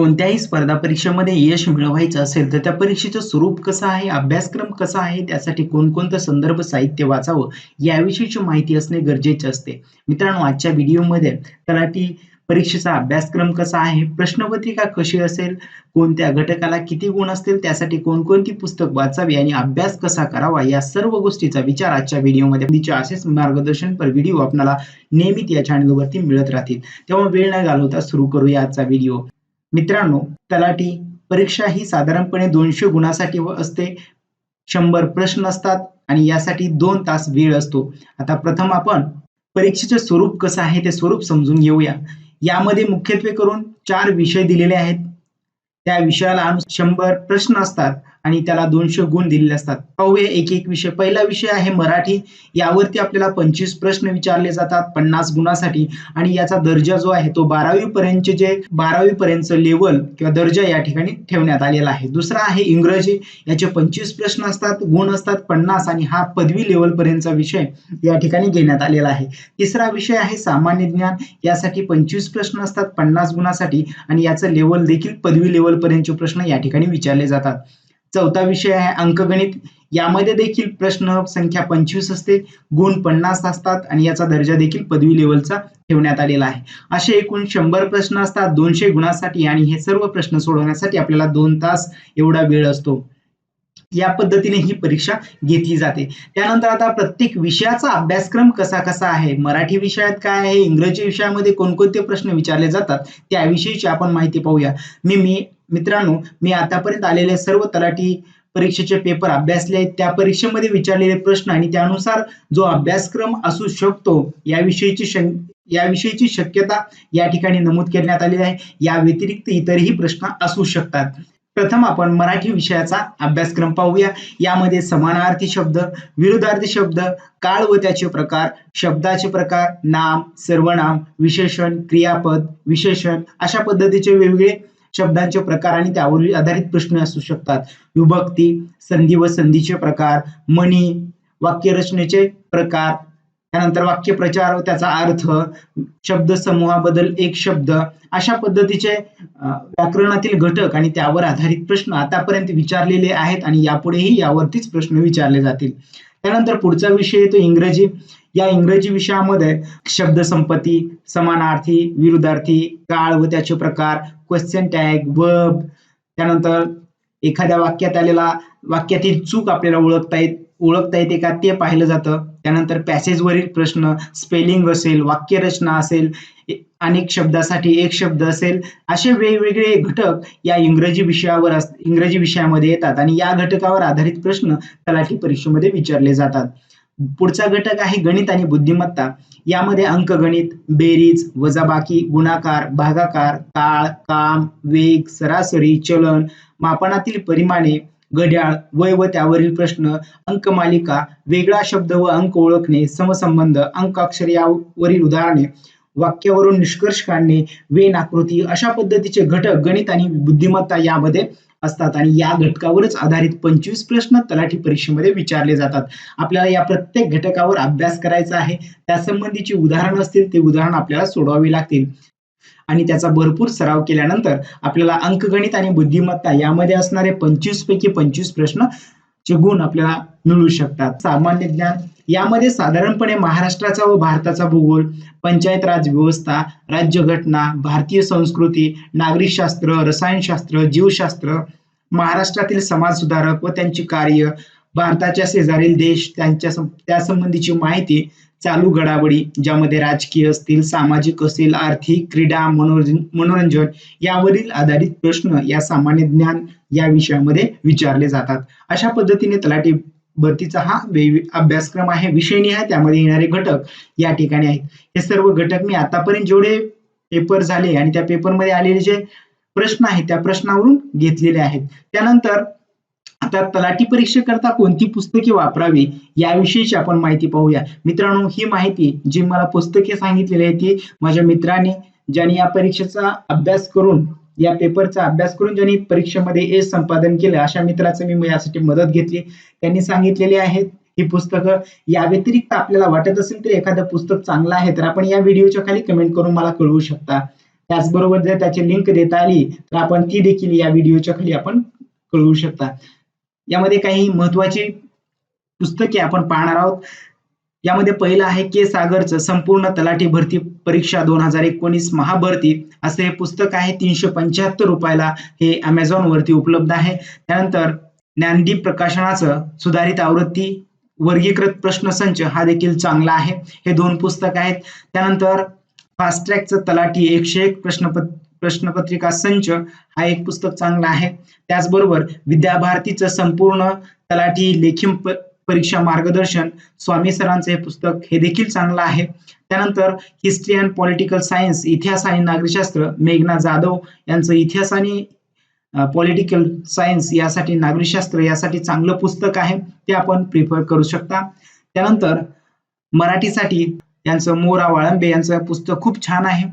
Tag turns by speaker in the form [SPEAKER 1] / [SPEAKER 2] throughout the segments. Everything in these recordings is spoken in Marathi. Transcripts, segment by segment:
[SPEAKER 1] कोणत्याही स्पर्धा परीक्षेमध्ये यश मिळवायचं असेल तर त्या परीक्षेचं स्वरूप कसं आहे अभ्यासक्रम कसा आहे त्यासाठी कोणकोणतं संदर्भ साहित्य वाचावं याविषयीची माहिती असणे गरजेचे असते. मित्रांनो आजच्या व्हिडिओमध्ये तलाठी परीक्षेचा अभ्यासक्रम कसा आहे प्रश्नपत्रिका कशी असेल कोणत्या घटकाला किती गुण असतील त्यासाठी कोणकोणती पुस्तक वाचावी आणि अभ्यास कसा करावा या सर्व गोष्टीचा विचार आजच्या व्हिडिओमध्ये असेच मार्गदर्शन पर व्हिडिओ आपल्याला नेहमीच या चॅनलवरती मिळत राहतील. तेव्हा वेळ न घालवता सुरू करूया आजचा व्हिडिओ. मित्रांनो तलाठी परीक्षा ही साधारणपणे दोनशे गुणासाठी व असते. शंभर प्रश्न असतात आणि यासाठी दोन तास वेळ असतो. आता प्रथम आपण परीक्षेचे स्वरूप कसं आहे ते स्वरूप समजून घेऊया. यामध्ये मुख्यत्वे करून चार विषय दिलेले आहेत. त्या विषयाला शंभर प्रश्न असतात. आणि त्याला दोनशे गुण दिलेले असतात. पाहूया एक एक विषय. पहिला विषय आहे मराठी. यावरती आपल्याला पंचवीस प्रश्न विचारले जातात पन्नास गुणासाठी. आणि याचा दर्जा जो आहे तो बारावी पर्यंतचे जे बारावी पर्यंतचं लेवल किंवा दर्जा या ठिकाणी ठेवण्यात आलेला आहे. दुसरा आहे इंग्रजी. याचे पंचवीस प्रश्न असतात गुण असतात पन्नास आणि हा पदवी लेवल पर्यंतचा विषय या ठिकाणी घेण्यात आलेला आहे. तिसरा विषय आहे सामान्य ज्ञान. यासाठी पंचवीस प्रश्न असतात पन्नास गुणासाठी. आणि याचं लेवल देखील पदवी लेवल पर्यंतचे प्रश्न या ठिकाणी विचारले जातात. चौथा विषय आहे अंकगणित. यामध्ये देखील प्रश्न संख्या पंचवीस असते गुण पन्नास असतात आणि याचा दर्जा देखील पदवी लेवलचा ठेवण्यात आलेला आहे. असे एकूण शंभर प्रश्न असतात दोनशे गुणासाठी आणि हे सर्व प्रश्न सोडवण्यासाठी आपल्याला दोन तास एवढा वेळ असतो. या पद्धतीने ही परीक्षा घेतली जाते. त्यानंतर आता प्रत्येक विषयाचा अभ्यासक्रम कसा कसा आहे? मराठी विषयात काय आहे? इंग्रजी विषयामध्ये कोणकोणते प्रश्न विचारले जातात? त्याविषयीची आपण माहिती पाहूया. मी मी मित्रांनो मी आतापर्यंत आलेले सर्व तलाठी परीक्षेचे पेपर अभ्यासले आहेत. त्या परीक्षेमध्ये विचारलेले प्रश्न आणि त्यानुसार जो अभ्यासक्रम असू शकतो याविषयीची याविषयीची शक्यता या ठिकाणी नमूद करण्यात आलेली आहे. या व्यतिरिक्त इतरही प्रश्न असू शकतात. प्रथम आपण मराठी विषयाचा अभ्यासक्रम पाहूया. यामध्ये समानार्थी शब्द विरुद्धार्थी शब्द काळ व त्याचे प्रकार शब्दाचे प्रकार नाम सर्वनाम विशेषण क्रियापद विशेषण अशा पद्धतीचे वेगवेगळे शब्दांचे प्रकार आणि त्यावर आधारित प्रश्न असू शकतात. विभक्ती संधी व संधीचे प्रकार मणी वाक्यरचनेचे प्रकार त्यानंतर वाक्य प्रचार व त्याचा अर्थ शब्द समूहाबद्दल एक शब्द अशा पद्धतीचे व्याकरणातील घटक आणि त्यावर आधारित प्रश्न आतापर्यंत विचारलेले आहेत आणि यापुढेही यावरतीच प्रश्न विचारले जातील. त्यानंतर पुढचा विषय येतो इंग्रजी. या इंग्रजी विषयामध्ये शब्दसंपत्ती समानार्थी विरुद्धार्थी काळ व त्याचे प्रकार क्वेश्चन टॅग वर्ब त्यानंतर एखाद्या वाक्यात आलेला वाक्यातील चूक आपल्याला ओळखता येत ओळखता येते का ते पाहिलं जातं. त्यानंतर पॅसेजवरील प्रश्न स्पेलिंग असेल वाक्यरचना असेल अनेक शब्दासाठी एक शब्द असेल असे वेगवेगळे घटक या इंग्रजी विषयावर इंग्रजी विषयामध्ये येतात आणि या घटकावर आधारित प्रश्न तलाठी परीक्षेमध्ये विचारले जातात. पुढचा घटक आहे गणित आणि बुद्धिमत्ता. यामध्ये अंकगणित बेरीज वजाबाकी गुणाकार भागाकार काळ काम वेग सरासरी चलन मापनातील परिमाणे घड्याळ वय व त्यावरील प्रश्न अंकमालिका वेगळा शब्द व अंक ओळखणे समसंबंध अंकाक्षर यावरील उदाहरणे वाक्यावरून निष्कर्ष काढणे वेन आकृती अशा पद्धतीचे घटक गणित आणि बुद्धिमत्ता यामध्ये असतात आणि या घटकावरच आधारित पंचवीस प्रश्न तलाठी परीक्षेमध्ये विचारले जातात. आपल्याला या प्रत्येक घटकावर अभ्यास करायचा आहे. त्यासंबंधीची उदाहरण असतील ते उदाहरण आपल्याला सोडवावी लागतील. आणि त्याचा भरपूर सराव केल्यानंतर आपल्याला अंकगणित आणि बुद्धिमत्ता यामध्ये असणारे पंचवीस पैकी पंचवीस प्रश्न चे गुण आपल्याला मिळू शकतात. सामान्य ज्ञान यामध्ये साधारणपणे महाराष्ट्राचा व भारताचा भूगोल पंचायत राज व्यवस्था राज्यघटना भारतीय संस्कृती नागरिकशास्त्र रसायनशास्त्र जीवशास्त्र महाराष्ट्रातील समाज सुधारक व त्यांची कार्य भारताच्या शेजारील देश त्यांच्या त्या संबंधीची माहिती चालू घडामोडी ज्यामध्ये राजकीय असतील सामाजिक असतील आर्थिक क्रीडा मनोरंजन मनोरंजन यावरील आधारित प्रश्न या सामान्य ज्ञान या विषयामध्ये विचारले जातात. अशा पद्धतीने तलाठी भरतीचा हा अभ्यासक्रम आहे विषयनिहाय त्यामध्ये येणारे घटक या ठिकाणी आहेत. हे सर्व घटक मी आतापर्यंत जेवढे पेपर झाले आणि त्या पेपरमध्ये आलेले जे प्रश्न आहेत त्या प्रश्नावरून घेतलेले आहेत. त्यानंतर आता तलाठी परीक्षेकरता कोणती पुस्तके वापरावी याविषयीची आपण माहिती पाहूया. मित्रांनो ही माहिती जी मला पुस्तके सांगितलेली आहे ती माझ्या मित्राने ज्यांनी या परीक्षेचा अभ्यास करून या पेपरचा अभ्यास करून ज्यांनी परीक्षेमध्ये ए संपादन केलं अशा मित्राचं मी यासाठी मदत घेतली. त्यांनी सांगितलेली आहेत ही पुस्तकं. या व्यतिरिक्त आपल्याला वाटत असेल तर एखादं पुस्तक चांगलं आहे तर आपण या व्हिडिओच्या खाली कमेंट करून मला कळवू शकता. त्याचबरोबर जर त्याची लिंक देता आली तर आपण ती देखील या व्हिडिओच्या खाली आपण कळवू शकता. यामध्ये काही महत्वाची पुस्तके आपण पाहणार आहोत. यामध्ये पहिलं आहे के सागरचं संपूर्ण तलाठी भरती परीक्षा दोन हजार एकोणीस महाभरती. असे हे पुस्तक आहे. तीनशे पंच्याहत्तर रुपयाला हे अमेझॉन वरती उपलब्ध आहे. त्यानंतर ज्ञानदीप प्रकाशनाचं सुधारित आवृत्ती वर्गीकृत प्रश्नसंच हा देखील चांगला आहे. हे दोन पुस्तक आहेत. त्यानंतर फास्ट ट्रॅकचं तलाठी एकशे एक प्रश्नपत्र प्रश्नपत्रिका संच हा एक पुस्तक चांगला आहे. त्याचबरोबर विद्याभारतीचं संपूर्ण तलाठी लेखी परीक्षा मार्गदर्शन स्वामी सरांचं हे पुस्तक हे देखील चांगलं आहे. त्यानंतर हिस्ट्री अँड पॉलिटिकल सायन्स इतिहास आणि नागरिकशास्त्र मेघना जाधव यांचं इतिहास आणि पॉलिटिकल सायन्स यासाठी नागरिकशास्त्र यासाठी चांगलं पुस्तक आहे. ते आपण प्रिफर करू शकता. त्यानंतर मराठीसाठी यांचं मोरा वाळंबे यांचं पुस्तक खूप छान आहे.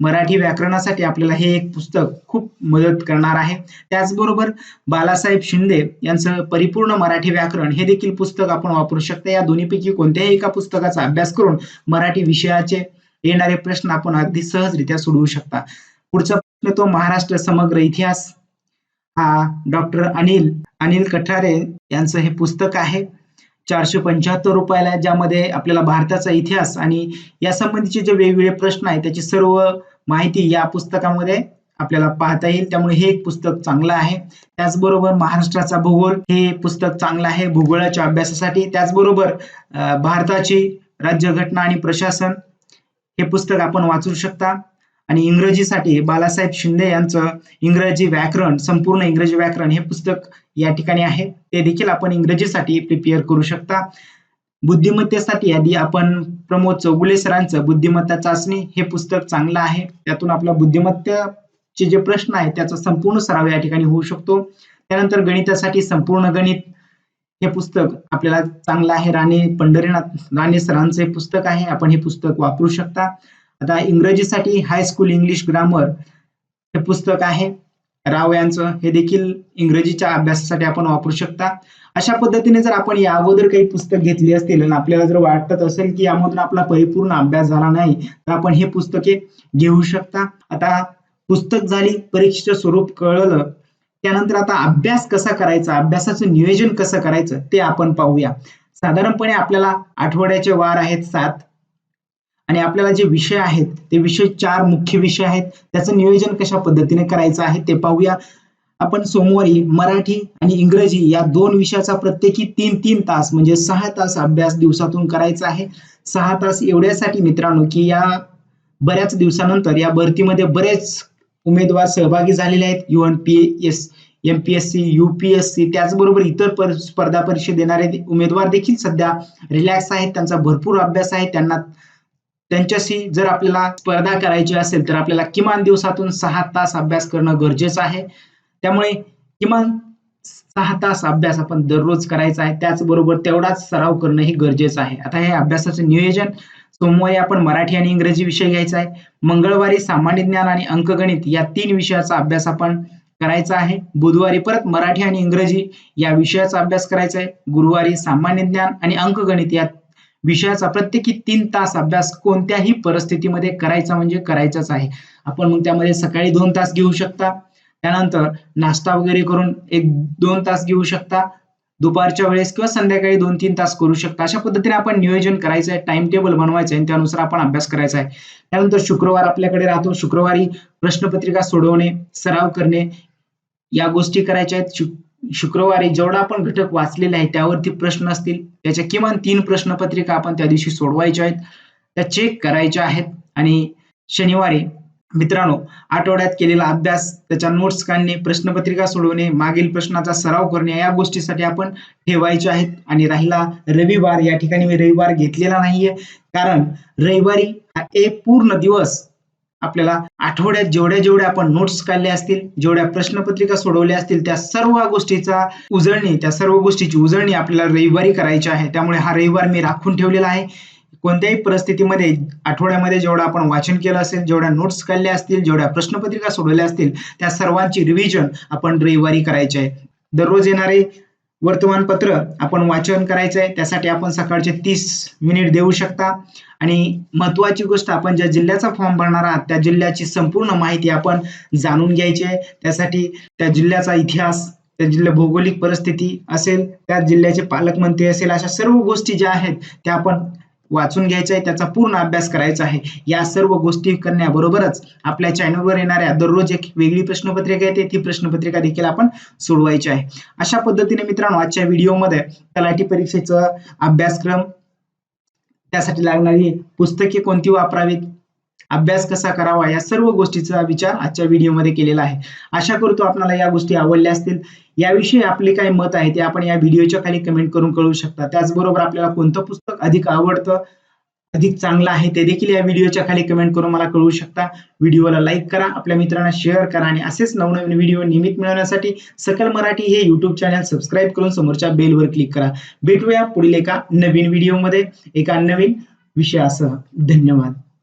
[SPEAKER 1] मराठी व्याकरणासाठी आपल्याला हे एक पुस्तक खूप मदत करणार आहे. त्याचबरोबर बालासाहेब शिंदे यांचं परिपूर्ण मराठी व्याकरण हे देखील पुस्तक आपण वापरू शकता. या दोन्हीपैकी कोणत्याही एका पुस्तकाचा अभ्यास करून मराठी विषयाचे येणारे प्रश्न आपण अगदी सहजरित्या सोडवू शकता. पुढचा प्रश्न तो महाराष्ट्र समग्र इतिहास. हा डॉक्टर अनिल अनिल कठारे यांचं हे पुस्तक आहे. चारशे पंच्याहत्तर रुपयाला ज्यामध्ये आपल्याला भारताचा इतिहास आणि यासंबंधीचे जे वेगवेगळे प्रश्न आहेत त्याची सर्व माहिती या पुस्तकामध्ये आपल्याला पाहता येईल. त्यामुळे हे एक पुस्तक चांगलं आहे. त्याचबरोबर महाराष्ट्राचा भूगोल हे पुस्तक चांगलं आहे भूगोलाच्या अभ्यासासाठी. त्याचबरोबर भारताची राज्यघटना आणि प्रशासन हे पुस्तक आपण वाचू शकता. आणि इंग्रजीसाठी बालासाहेब शिंदे यांचं इंग्रजी व्याकरण संपूर्ण इंग्रजी व्याकरण हे पुस्तक या ठिकाणी आहे. ते देखील आपण इंग्रजीसाठी प्रिपेअर करू शकता. बुद्धिमत्तेसाठी आधी आपण प्रमोद चौगुले सरांचं बुद्धिमत्ता चाचणी हे पुस्तक चांगलं आहे. त्यातून आपल्या बुद्धिमत्तेचे जे प्रश्न आहेत त्याचा संपूर्ण सराव या ठिकाणी होऊ शकतो. त्यानंतर गणितासाठी संपूर्ण गणित हे पुस्तक आपल्याला चांगलं आहे. राणे पंढरीनाथ राणे सरांचे पुस्तक आहे. आपण हे पुस्तक वापरू शकता. आता इंग्रजीसाठी हायस्कूल इंग्लिश ग्रामर हे पुस्तक आहे. राव यांचं हे देखील इंग्रजीच्या अभ्यासासाठी आपण वापरू शकता. अशा पद्धतीने जर आपण या अगोदर काही पुस्तक घेतली असतील आणि आपल्याला जर वाटत असेल की यामधून आपला परिपूर्ण अभ्यास झाला नाही तर आपण हे पुस्तके घेऊ शकता. आता पुस्तक झाली परीक्षेचं स्वरूप कळलं त्यानंतर आता अभ्यास कसा करायचा अभ्यासाचं नियोजन कसं करायचं ते आपण पाहूया. साधारणपणे आपल्याला आठवड्याचे वार आहेत सात. आणि आपल्याला जे विषय आहेत ते विषय चार मुख्य विषय आहेत. त्याचं नियोजन कशा पद्धतीने करायचं आहे ते पाहूया. आपण सोमवारी मराठी आणि इंग्रजी या दोन विषयाचा प्रत्येकी तीन तीन तास म्हणजे सहा तास अभ्यास दिवसातून करायचा आहे. सहा तास एवढ्यासाठी मित्रांनो की या बऱ्याच दिवसानंतर या भरतीमध्ये बरेच उमेदवार सहभागी झालेले आहेत. UN P S M P S C UPSC त्याचबरोबर इतर स्पर्धा परीक्षा देणारे उमेदवार देखील सध्या रिलॅक्स आहेत. त्यांचा भरपूर अभ्यास आहे. त्यांना त्यांच्याशी जर आपल्याला स्पर्धा करायची असेल तर आपल्याला किमान दिवसातून सहा तास अभ्यास करणं गरजेचं आहे. त्यामुळे किमान सहा तास अभ्यास आपण दररोज करायचा आहे. त्याचबरोबर तेवढाच सराव करणं हे गरजेचं आहे. आता हे अभ्यासाचं नियोजन सोमवारी आपण मराठी आणि इंग्रजी विषय घ्यायचा आहे. मंगळवारी सामान्य ज्ञान आणि अंकगणित या तीन विषयाचा अभ्यास आपण करायचा आहे. बुधवारी परत मराठी आणि इंग्रजी या विषयाचा अभ्यास करायचा आहे. गुरुवारी सामान्य ज्ञान आणि अंकगणित या विषयाचा प्रत्येकी तीन तास अभ्यास कोणत्याही परिस्थितीमध्ये करायचा म्हणजे करायचाच आहे. आपण मग त्यामध्ये सकाळी दोन तास घेऊ शकता. त्यानंतर नाश्ता वगैरे करून एक दोन तास घेऊ शकता. दुपारच्या वेळेस किंवा संध्याकाळी दोन तीन तास करू शकता. अशा पद्धतीने आपण नियोजन करायचं आहे टाइम टेबल बनवायचं आहे त्यानुसार आपण अभ्यास करायचा आहे. त्यानंतर शुक्रवार आपल्याकडे राहतो. शुक्रवारी प्रश्नपत्रिका सोडवणे सराव करणे या गोष्टी करायच्या आहेत. शुक्रवारी जेवढा आपण घटक वाचलेले आहे त्यावरती प्रश्न असतील. त्याच्या किमान तीन प्रश्नपत्रिका आपण त्या दिवशी सोडवायच्या आहेत. त्या चेक करायच्या आहेत. आणि शनिवारी मित्रांनो आठवड्यात केलेला अभ्यास त्याच्या नोट्स काढणे प्रश्नपत्रिका सोडवणे मागील प्रश्नाचा सराव करणे या गोष्टीसाठी आपण ठेवायचे आहेत. आणि राहिला रविवार या ठिकाणी मी रविवार घेतलेला नाहीये. कारण रविवारी हा एक पूर्ण दिवस आपल्याला आठवड्यात जेवढ्या जेवढ्या आपण नोट्स काढल्या असतील जेवढ्या प्रश्नपत्रिका सोडवल्या असतील त्या सर्व गोष्टीचा उजळणी त्या सर्व गोष्टीची उजळणी आपल्याला रविवारी करायची आहे. त्यामुळे हा रविवार मी राखून ठेवलेला आहे. कोणत्याही परिस्थितीमध्ये आठवड्यामध्ये जेवढं आपण वाचन केलं असेल जेवढ्या नोट्स काढल्या असतील जेवढ्या प्रश्नपत्रिका सोडवल्या असतील त्या सर्वांची रिव्हिजन आपण रविवारी करायची आहे. दररोज येणारे वर्तमानपत्र आपण वाचन करायचं आहे त्यासाठी आपण सकाळचे तीस मिनिट देऊ शकता. आणि महत्वाची गोष्ट आपण ज्या जिल्ह्याचा फॉर्म भरणार आहात त्या जिल्ह्याची संपूर्ण माहिती आपण जाणून घ्यायची आहे. त्यासाठी त्या जिल्ह्याचा इतिहास त्या जिल्ह्या भौगोलिक परिस्थिती असेल त्या जिल्ह्याचे पालकमंत्री असेल अशा सर्व गोष्टी ज्या आहेत त्या आपण वाचून घ्यायचं आहे त्याचा पूर्ण अभ्यास करायचा आहे. या सर्व गोष्टी करण्याबरोबरच आपल्या चॅनलवर येणाऱ्या दररोज एक वेगळी प्रश्नपत्रिका येते. ती प्रश्नपत्रिका देखील आपण सोडवायची आहे. अशा पद्धतीने मित्रांनो आजच्या व्हिडिओमध्ये तलाठी परीक्षेचा अभ्यासक्रम त्यासाठी लागणारी पुस्तके कोणती वापरावीत? अभ्यास कसा करावा या सर्व गोष्टीचा विचार आजच्या व्हिडिओमध्ये केलेला आहे. आशा करतो आपल्याला या गोष्टी आवडल्या असतील. याविषयी आपले काही मत आहे ते आपण या व्हिडिओच्या खाली कमेंट करून कळू शकता. त्याचबरोबर आपल्याला कोणतं पुस्तक अधिक आवडतं अधिक चांगलं आहे ते देखील या व्हिडिओच्या खाली कमेंट करून मला कळवू शकता. व्हिडिओला लाईक करा आपल्या मित्रांना शेअर करा आणि असेच नवनवीन व्हिडिओ नियमित मिळवण्यासाठी सकल मराठी हे युट्यूब चॅनल सबस्क्राईब करून समोरच्या बेलवर क्लिक करा. भेटूया पुढील एका नवीन व्हिडिओमध्ये एका नवीन विषयासह. धन्यवाद.